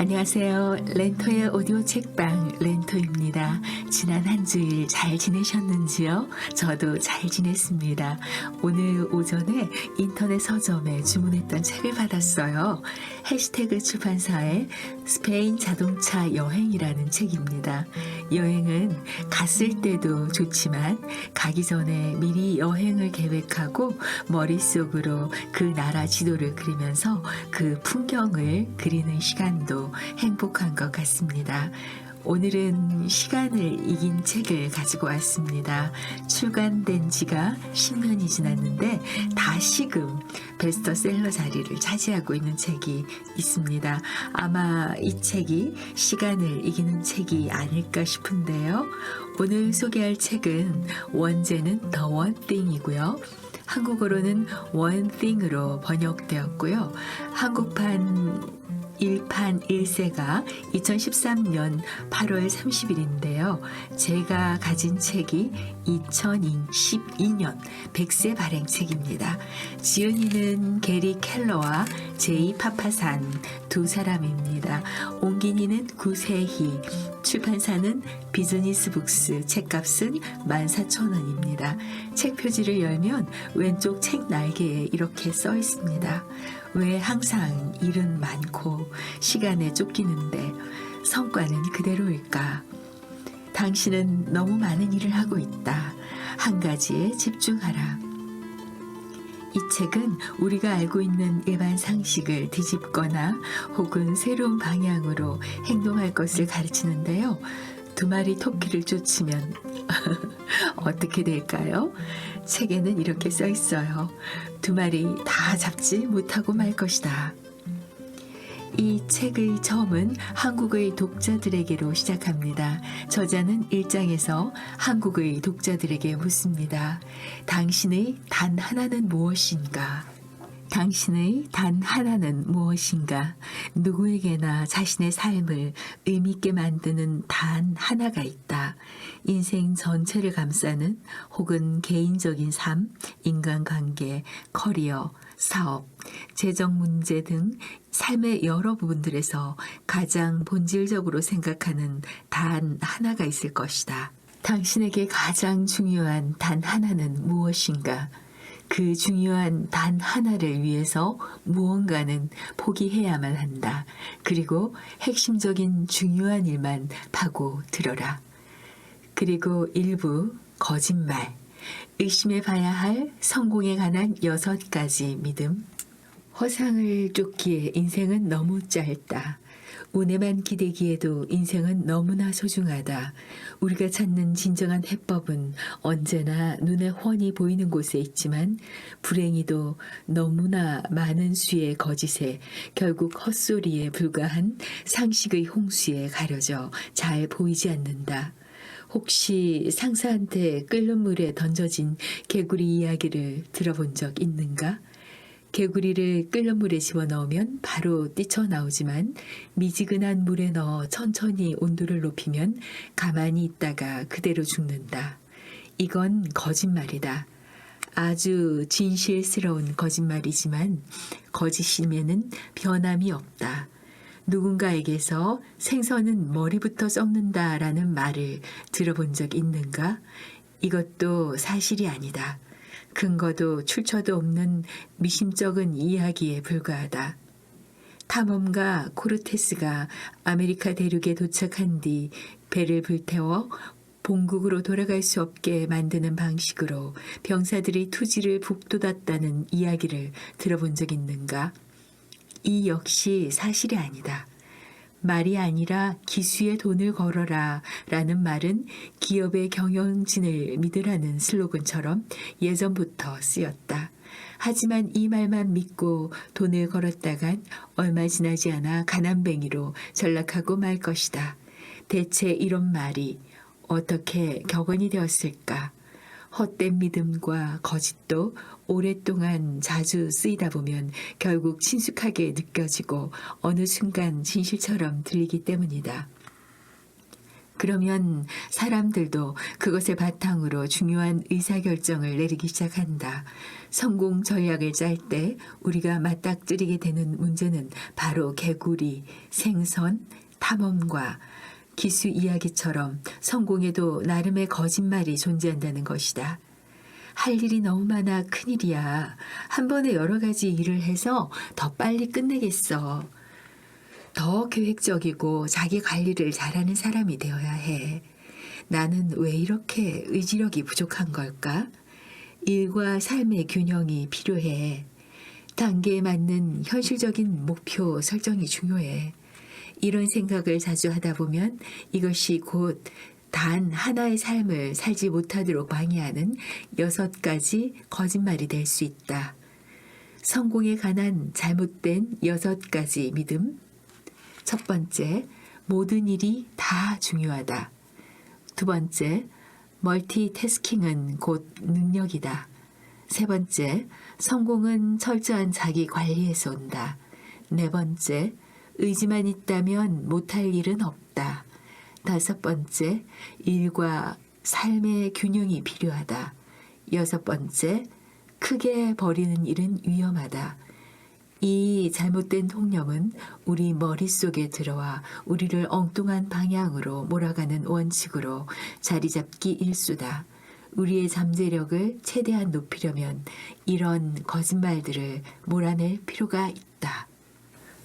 안녕하세요. 렌토의 오디오 책방 렌토입니다. 지난 한 주일 잘 지내셨는지요? 저도 잘 지냈습니다. 오늘 오전에 인터넷 서점에 주문했던 책을 받았어요. 해시태그 출판사의 스페인 자동차 여행이라는 책입니다. 여행은 갔을 때도 좋지만 가기 전에 미리 여행을 계획하고 머릿속으로 그 나라 지도를 그리면서 그 풍경을 그리는 시간도 행복한 것 같습니다. 오늘은 시간을 이긴 책을 가지고 왔습니다. 출간된 지가 10년이 지났는데 다시금 베스트셀러 자리를 차지하고 있는 책이 있습니다. 아마 이 책이 시간을 이기는 책이 아닐까 싶은데요. 오늘 소개할 책은 원제는 더 원띵이고요. 한국어로는 원띵으로 번역되었고요. 한국판 1판 1세가 2013년 8월 30일인데요. 제가 가진 책이 2012년 100세 발행 책입니다. 지은이는 게리 켈러와 제이 파파산 두 사람입니다. 옹gin이는 구세희, 출판사는 비즈니스 북스, 책값은 14,000원입니다. 책 표지를 열면 왼쪽 책 날개에 이렇게 써 있습니다. 왜 항상 일은 많고 시간에 쫓기는데 성과는 그대로일까? 당신은 너무 많은 일을 하고 있다. 한 가지에 집중하라. 이 책은 우리가 알고 있는 일반 상식을 뒤집거나 혹은 새로운 방향으로 행동할 것을 가르치는데요. 두 마리 토끼를 쫓으면 어떻게 될까요? 책에는 이렇게 써 있어요. 두 마리 다 잡지 못하고 말 것이다. 이 책의 처음은 한국의 독자들에게로 시작합니다. 저자는 일장에서 한국의 독자들에게 묻습니다. 당신의 단 하나는 무엇인가? 당신의 단 하나는 무엇인가? 누구에게나 자신의 삶을 의미있게 만드는 단 하나가 있다. 인생 전체를 감싸는 혹은 개인적인 삶, 인간관계, 커리어, 사업, 재정 문제 등 삶의 여러 부분들에서 가장 본질적으로 생각하는 단 하나가 있을 것이다. 당신에게 가장 중요한 단 하나는 무엇인가? 그 중요한 단 하나를 위해서 무언가는 포기해야만 한다. 그리고 핵심적인 중요한 일만 파고 들어라. 그리고 일부 거짓말. 의심해 봐야 할 성공에 관한 여섯 가지 믿음. 허상을 쫓기에 인생은 너무 짧다. 운에만 기대기에도 인생은 너무나 소중하다. 우리가 찾는 진정한 해법은 언제나 눈에 훤히 보이는 곳에 있지만 불행히도 너무나 많은 수의 거짓에 결국 헛소리에 불과한 상식의 홍수에 가려져 잘 보이지 않는다. 혹시 상사한테 끓는 물에 던져진 개구리 이야기를 들어본 적 있는가? 개구리를 끓는 물에 집어넣으면 바로 뛰쳐나오지만 미지근한 물에 넣어 천천히 온도를 높이면 가만히 있다가 그대로 죽는다. 이건 거짓말이다. 아주 진실스러운 거짓말이지만 거짓임에는 변함이 없다. 누군가에게서 생선은 머리부터 썩는다라는 말을 들어본 적 있는가? 이것도 사실이 아니다. 근거도 출처도 없는 미심쩍은 이야기에 불과하다. 탐험가 코르테스가 아메리카 대륙에 도착한 뒤 배를 불태워 본국으로 돌아갈 수 없게 만드는 방식으로 병사들이 투지를 북돋았다는 이야기를 들어본 적 있는가? 이 역시 사실이 아니다. 말이 아니라 기수의 돈을 걸어라 라는 말은 기업의 경영진을 믿으라는 슬로건처럼 예전부터 쓰였다. 하지만 이 말만 믿고 돈을 걸었다간 얼마 지나지 않아 가난뱅이로 전락하고 말 것이다. 대체 이런 말이 어떻게 격언이 되었을까? 헛된 믿음과 거짓도 오랫동안 자주 쓰이다 보면 결국 친숙하게 느껴지고 어느 순간 진실처럼 들리기 때문이다. 그러면 사람들도 그것을 바탕으로 중요한 의사결정을 내리기 시작한다. 성공 전략을 짤 때 우리가 맞닥뜨리게 되는 문제는 바로 개구리, 생선, 탐험과 기수 이야기처럼 성공에도 나름의 거짓말이 존재한다는 것이다. 할 일이 너무 많아 큰일이야. 한 번에 여러 가지 일을 해서 더 빨리 끝내겠어. 더 계획적이고 자기 관리를 잘하는 사람이 되어야 해. 나는 왜 이렇게 의지력이 부족한 걸까? 일과 삶의 균형이 필요해. 단계에 맞는 현실적인 목표 설정이 중요해. 이런 생각을 자주 하다 보면 이것이 곧 단 하나의 삶을 살지 못하도록 방해하는 여섯 가지 거짓말이 될 수 있다. 성공에 관한 잘못된 여섯 가지 믿음. 첫 번째, 모든 일이 다 중요하다. 두 번째, 멀티태스킹은 곧 능력이다. 세 번째, 성공은 철저한 자기 관리에서 온다. 네 번째, 의지만 있다면 못할 일은 없다. 다섯 번째, 일과 삶의 균형이 필요하다. 여섯 번째, 크게 버리는 일은 위험하다. 이 잘못된 통념은 우리 머릿속에 들어와 우리를 엉뚱한 방향으로 몰아가는 원칙으로 자리 잡기 일수다. 우리의 잠재력을 최대한 높이려면 이런 거짓말들을 몰아낼 필요가 있다.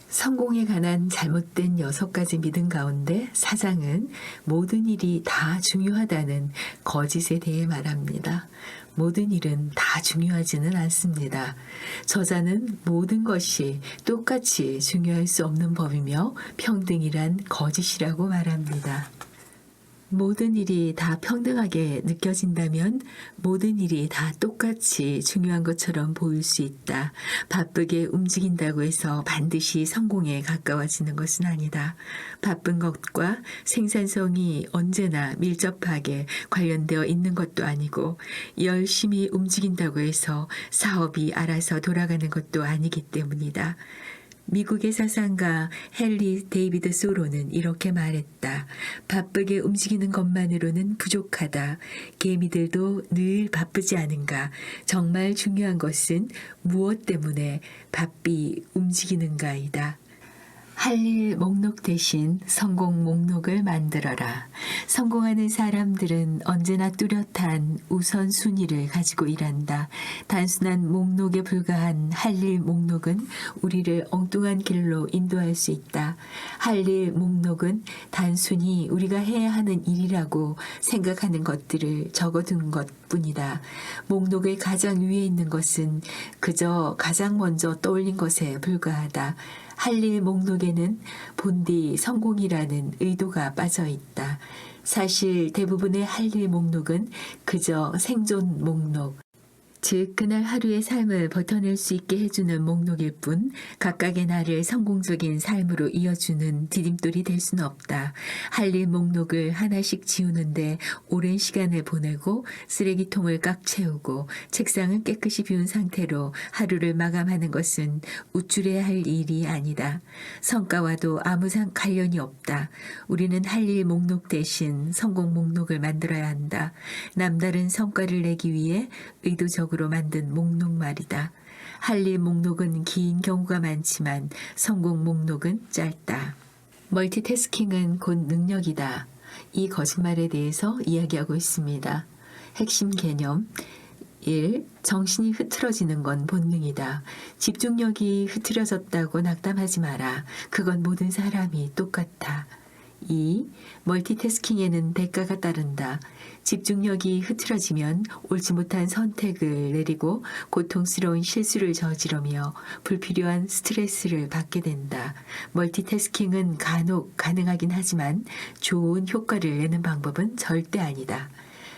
성공에 관한 잘못된 여섯 가지 믿음 가운데 사장은 모든 일이 다 중요하다는 거짓에 대해 말합니다. 모든 일은 다 중요하지는 않습니다. 저자는 모든 것이 똑같이 중요할 수 없는 법이며 평등이란 거짓이라고 말합니다. 모든 일이 다 평등하게 느껴진다면 모든 일이 다 똑같이 중요한 것처럼 보일 수 있다. 바쁘게 움직인다고 해서 반드시 성공에 가까워지는 것은 아니다. 바쁜 것과 생산성이 언제나 밀접하게 관련되어 있는 것도 아니고 열심히 움직인다고 해서 사업이 알아서 돌아가는 것도 아니기 때문이다. 미국의 사상가 헨리 데이비드 소로는 이렇게 말했다. 바쁘게 움직이는 것만으로는 부족하다. 개미들도 늘 바쁘지 않은가. 정말 중요한 것은 무엇 때문에 바삐 움직이는가이다. 할 일 목록 대신 성공 목록을 만들어라. 성공하는 사람들은 언제나 뚜렷한 우선순위를 가지고 일한다. 단순한 목록에 불과한 할 일 목록은 우리를 엉뚱한 길로 인도할 수 있다. 할 일 목록은 단순히 우리가 해야 하는 일이라고 생각하는 것들을 적어둔 것 뿐이다. 목록의 가장 위에 있는 것은 그저 가장 먼저 떠올린 것에 불과하다. 할일 목록에는 본디 성공이라는 의도가 빠져 있다. 사실 대부분의 할일 목록은 그저 생존 목록, 즉 그날 하루의 삶을 버텨낼 수 있게 해주는 목록일 뿐 각각의 날을 성공적인 삶으로 이어주는 디딤돌이 될 수는 없다. 할 일 목록을 하나씩 지우는데 오랜 시간을 보내고 쓰레기통을 꽉 채우고 책상을 깨끗이 비운 상태로 하루를 마감하는 것은 우쭐해야 할 일이 아니다. 성과와도 아무 상 관련이 없다. 우리는 할 일 목록 대신 성공 목록을 만들어야 한다. 남다른 성과를 내기 위해 의도적으로 만든 목록 말이다. 할일 목록은 긴 경우가 많지만 성공 목록은 짧다. 멀티태스킹은 곧 능력이다. 이 거짓말에 대해서 이야기하고 있습니다. 핵심 개념 1. 정신이 흐트러지는 건 본능이다. 집중력이 흐트러졌다고 낙담하지 마라. 그건 모든 사람이 똑같아. 2. 멀티태스킹에는 대가가 따른다. 집중력이 흐트러지면 옳지 못한 선택을 내리고 고통스러운 실수를 저지르며 불필요한 스트레스를 받게 된다. 멀티태스킹은 간혹 가능하긴 하지만 좋은 효과를 내는 방법은 절대 아니다.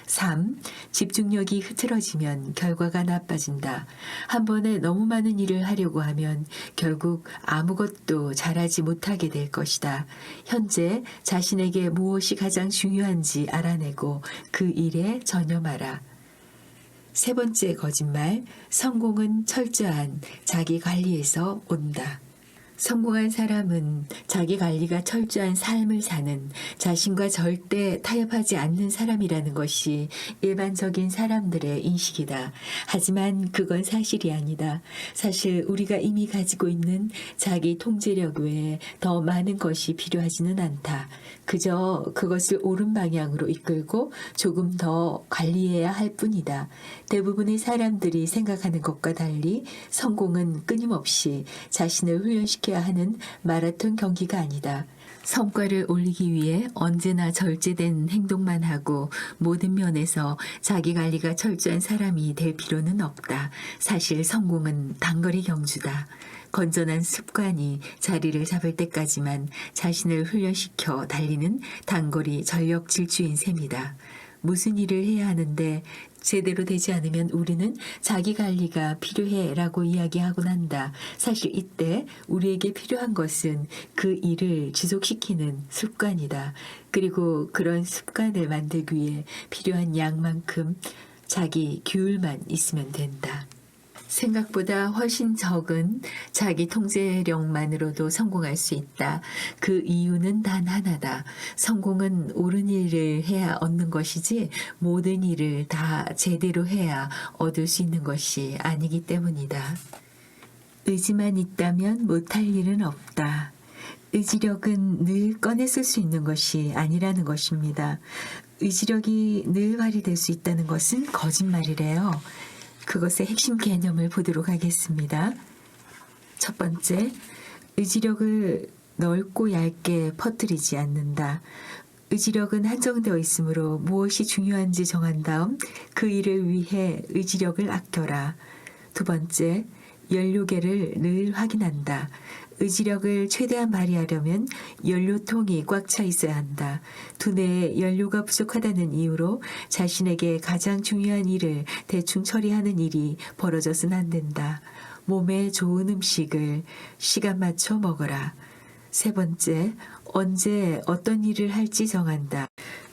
3. 집중력이 흐트러지면 결과가 나빠진다. 한 번에 너무 많은 일을 하려고 하면 결국 아무것도 잘하지 못하게 될 것이다. 현재 자신에게 무엇이 가장 중요한지 알아내고 그 일에 전념하라. 세 번째 거짓말, 성공은 철저한 자기 관리에서 온다. 성공한 사람은 자기 관리가 철저한 삶을 사는 자신과 절대 타협하지 않는 사람이라는 것이 일반적인 사람들의 인식이다. 하지만 그건 사실이 아니다. 사실 우리가 이미 가지고 있는 자기 통제력 외에 더 많은 것이 필요하지는 않다. 그저 그것을 옳은 방향으로 이끌고 조금 더 관리해야 할 뿐이다. 대부분의 사람들이 생각하는 것과 달리 성공은 끊임없이 자신을 훈련시 켜야 하는 마라톤 경기가 아니다. 성과를 올리기 위해 언제나 절제된 행동만 하고 모든 면에서 자기 관리가 철저한 사람이 될 필요는 없다. 사실 성공은 단거리 경주다. 건전한 습관이 자리를 잡을 때까지만 자신을 훈련시켜 달리는 단거리 전력 질주인 셈이다. 무슨 일을 해야 하는데 제대로 되지 않으면 우리는 자기 관리가 필요해 라고 이야기하곤 한다. 사실 이때 우리에게 필요한 것은 그 일을 지속시키는 습관이다. 그리고 그런 습관을 만들기 위해 필요한 양만큼 자기 규율만 있으면 된다. 생각보다 훨씬 적은 자기 통제력만으로도 성공할 수 있다. 그 이유는 단 하나다. 성공은 옳은 일을 해야 얻는 것이지 모든 일을 다 제대로 해야 얻을 수 있는 것이 아니기 때문이다. 의지만 있다면 못할 일은 없다. 의지력은 늘 꺼내 쓸 수 있는 것이 아니라는 것입니다. 의지력이 늘 발휘될 수 있다는 것은 거짓말이래요. 그것의 핵심 개념을 보도록 하겠습니다. 첫 번째, 의지력을 넓고 얇게 퍼뜨리지 않는다. 의지력은 한정되어 있으므로 무엇이 중요한지 정한 다음 그 일을 위해 의지력을 아껴라. 두 번째, 연료계를 늘 확인한다. 의지력을 최대한 발휘하려면 연료통이 꽉 차 있어야 한다. 두뇌에 연료가 부족하다는 이유로 자신에게 가장 중요한 일을 대충 처리하는 일이 벌어져서는 안 된다. 몸에 좋은 음식을 시간 맞춰 먹어라. 세 번째, 언제 어떤 일을 할지 정한다.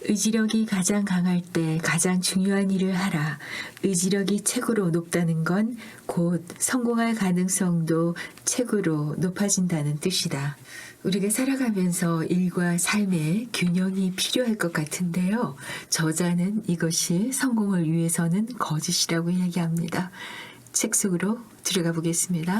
의지력이 가장 강할 때 가장 중요한 일을 하라. 의지력이 최고로 높다는 건 곧 성공할 가능성도 최고로 높아진다는 뜻이다. 우리가 살아가면서 일과 삶의 균형이 필요할 것 같은데요. 저자는 이것이 성공을 위해서는 거짓이라고 이야기합니다. 책 속으로 들어가 보겠습니다.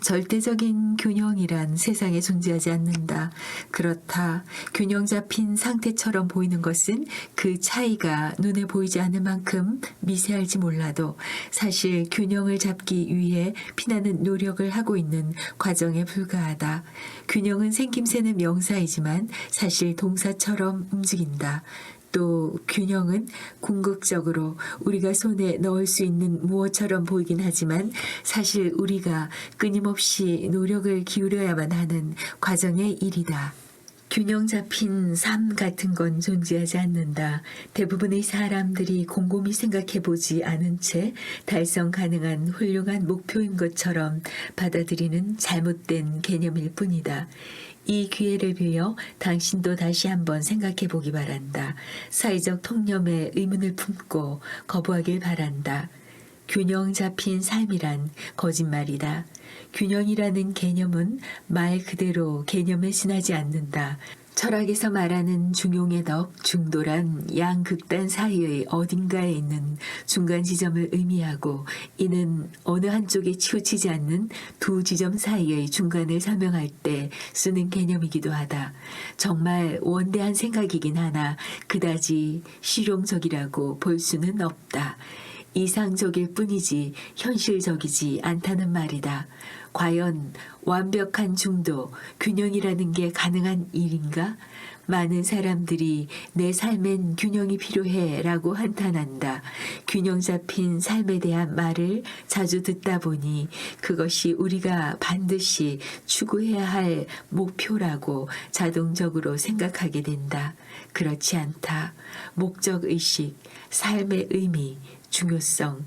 절대적인 균형이란 세상에 존재하지 않는다. 그렇다. 균형 잡힌 상태처럼 보이는 것은 그 차이가 눈에 보이지 않을 만큼 미세할지 몰라도 사실 균형을 잡기 위해 피나는 노력을 하고 있는 과정에 불과하다. 균형은 생김새는 명사이지만 사실 동사처럼 움직인다. 또 균형은 궁극적으로 우리가 손에 넣을 수 있는 무엇처럼 보이긴 하지만 사실 우리가 끊임없이 노력을 기울여야만 하는 과정의 일이다. 균형 잡힌 삶 같은 건 존재하지 않는다. 대부분의 사람들이 곰곰이 생각해 보지 않은 채 달성 가능한 훌륭한 목표인 것처럼 받아들이는 잘못된 개념일 뿐이다. 이 기회를 빌려 당신도 다시 한번 생각해 보기 바란다. 사회적 통념에 의문을 품고 거부하길 바란다. 균형 잡힌 삶이란 거짓말이다. 균형이라는 개념은 말 그대로 개념에 지나지 않는다. 철학에서 말하는 중용의 덕, 중도란 양극단 사이의 어딘가에 있는 중간 지점을 의미하고 이는 어느 한쪽에 치우치지 않는 두 지점 사이의 중간을 설명할 때 쓰는 개념이기도 하다. 정말 원대한 생각이긴 하나 그다지 실용적이라고 볼 수는 없다. 이상적일 뿐이지 현실적이지 않다는 말이다. 과연 완벽한 중도, 균형이라는 게 가능한 일인가? 많은 사람들이 내 삶엔 균형이 필요해 라고 한탄한다. 균형 잡힌 삶에 대한 말을 자주 듣다 보니 그것이 우리가 반드시 추구해야 할 목표라고 자동적으로 생각하게 된다. 그렇지 않다. 목적의식, 삶의 의미, 중요성,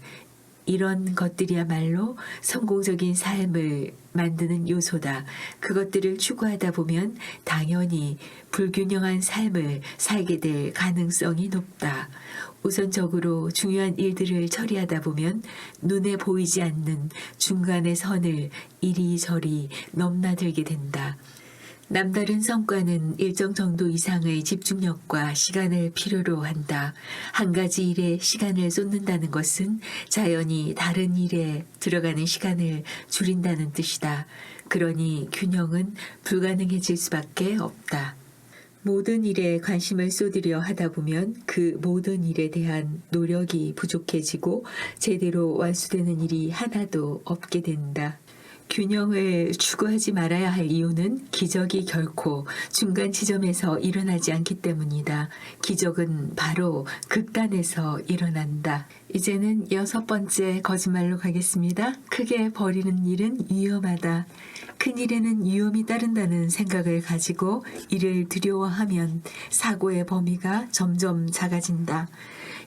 이런 것들이야말로 성공적인 삶을 만드는 요소다. 그것들을 추구하다 보면 당연히 불균형한 삶을 살게 될 가능성이 높다. 우선적으로 중요한 일들을 처리하다 보면 눈에 보이지 않는 중간의 선을 이리저리 넘나들게 된다. 남다른 성과는 일정 정도 이상의 집중력과 시간을 필요로 한다. 한 가지 일에 시간을 쏟는다는 것은 자연히 다른 일에 들어가는 시간을 줄인다는 뜻이다. 그러니 균형은 불가능해질 수밖에 없다. 모든 일에 관심을 쏟으려 하다 보면 그 모든 일에 대한 노력이 부족해지고 제대로 완수되는 일이 하나도 없게 된다. 균형을 추구하지 말아야 할 이유는 기적이 결코 중간 지점에서 일어나지 않기 때문이다. 기적은 바로 극단에서 일어난다. 이제는 여섯 번째 거짓말로 가겠습니다. 크게 버리는 일은 위험하다. 큰 일에는 위험이 따른다는 생각을 가지고 이를 두려워하면 사고의 범위가 점점 작아진다.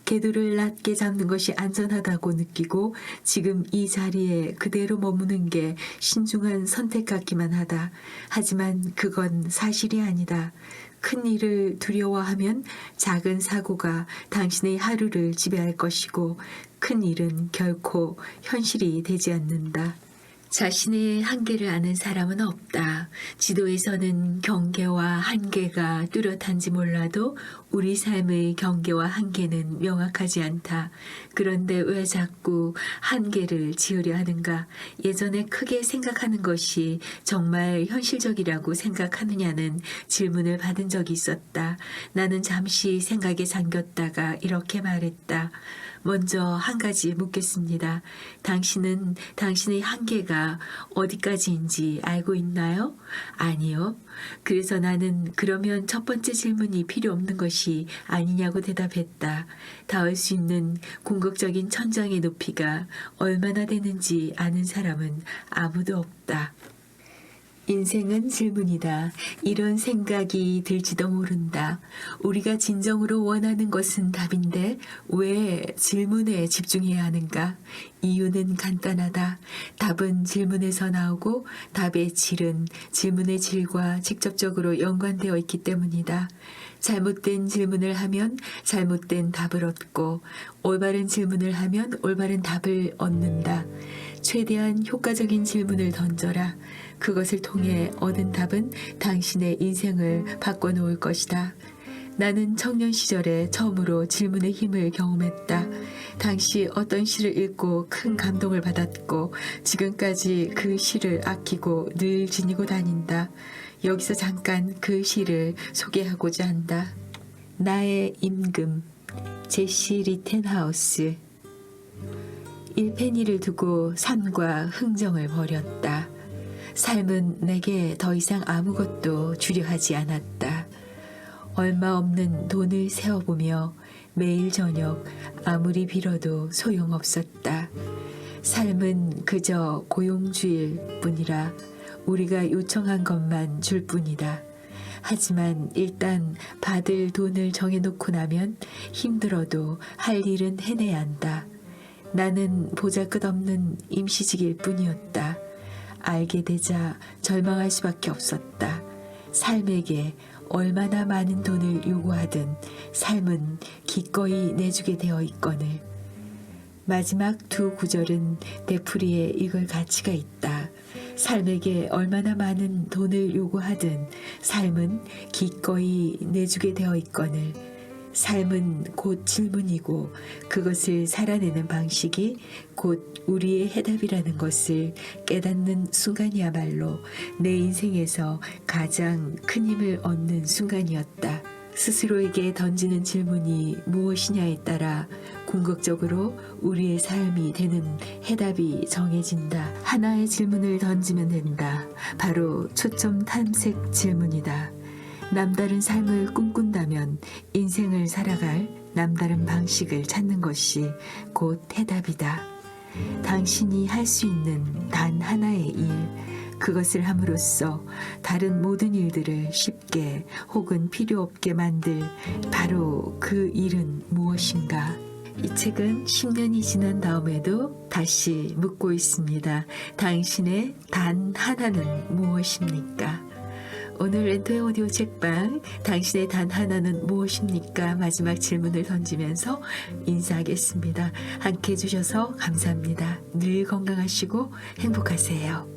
궤도를 낮게 잡는 것이 안전하다고 느끼고 지금 이 자리에 그대로 머무는 게 신중한 선택 같기만 하다. 하지만 그건 사실이 아니다. 큰 일을 두려워하면 작은 사고가 당신의 하루를 지배할 것이고 큰 일은 결코 현실이 되지 않는다. 자신의 한계를 아는 사람은 없다. 지도에서는 경계와 한계가 뚜렷한지 몰라도 우리 삶의 경계와 한계는 명확하지 않다. 그런데 왜 자꾸 한계를 지으려 하는가? 예전에 크게 생각하는 것이 정말 현실적이라고 생각하느냐는 질문을 받은 적이 있었다. 나는 잠시 생각에 잠겼다가 이렇게 말했다. 먼저 한 가지 묻겠습니다. 당신은 당신의 한계가 어디까지인지 알고 있나요? 아니요. 그래서 나는 그러면 첫 번째 질문이 필요 없는 것이 아니냐고 대답했다. 닿을 수 있는 궁극적인 천장의 높이가 얼마나 되는지 아는 사람은 아무도 없다. 인생은 질문이다. 이런 생각이 들지도 모른다. 우리가 진정으로 원하는 것은 답인데 왜 질문에 집중해야 하는가? 이유는 간단하다. 답은 질문에서 나오고 답의 질은 질문의 질과 직접적으로 연관되어 있기 때문이다. 잘못된 질문을 하면 잘못된 답을 얻고 올바른 질문을 하면 올바른 답을 얻는다. 최대한 효과적인 질문을 던져라. 그것을 통해 얻은 답은 당신의 인생을 바꿔놓을 것이다. 나는 청년 시절에 처음으로 질문의 힘을 경험했다. 당시 어떤 시를 읽고 큰 감동을 받았고 지금까지 그 시를 아끼고 늘 지니고 다닌다. 여기서 잠깐 그 시를 소개하고자 한다. 나의 임금 제시 리텐하우스 일페니를 두고 산과 흥정을 벌였다. 삶은 내게 더 이상 아무것도 주려 하지 않았다. 얼마 없는 돈을 세어보며 매일 저녁 아무리 빌어도 소용없었다. 삶은 그저 고용주일 뿐이라 우리가 요청한 것만 줄 뿐이다. 하지만 일단 받을 돈을 정해놓고 나면 힘들어도 할 일은 해내야 한다. 나는 보잘 것 없는 임시직일 뿐이었다. 알게 되자 절망할 수밖에 없었다. 삶에게 얼마나 많은 돈을 요구하든 삶은 기꺼이 내주게 되어 있거늘. 마지막 두 구절은 되풀이에 읽을 가치가 있다. 삶에게 얼마나 많은 돈을 요구하든 삶은 기꺼이 내주게 되어 있거늘. 삶은 곧 질문이고 그것을 살아내는 방식이 곧 우리의 해답이라는 것을 깨닫는 순간이야말로 내 인생에서 가장 큰 힘을 얻는 순간이었다. 스스로에게 던지는 질문이 무엇이냐에 따라 궁극적으로 우리의 삶이 되는 해답이 정해진다. 하나의 질문을 던지면 된다. 바로 초점 탐색 질문이다. 남다른 삶을 꿈꾼다면 인생을 살아갈 남다른 방식을 찾는 것이 곧 해답이다. 당신이 할 수 있는 단 하나의 일, 그것을 함으로써 다른 모든 일들을 쉽게 혹은 필요 없게 만들 바로 그 일은 무엇인가? 이 책은 10년이 지난 다음에도 다시 묻고 있습니다. 당신의 단 하나는 무엇입니까? 오늘 렌토의 오디오 책방 당신의 단 하나는 무엇입니까? 마지막 질문을 던지면서 인사하겠습니다. 함께 해주셔서 감사합니다. 늘 건강하시고 행복하세요.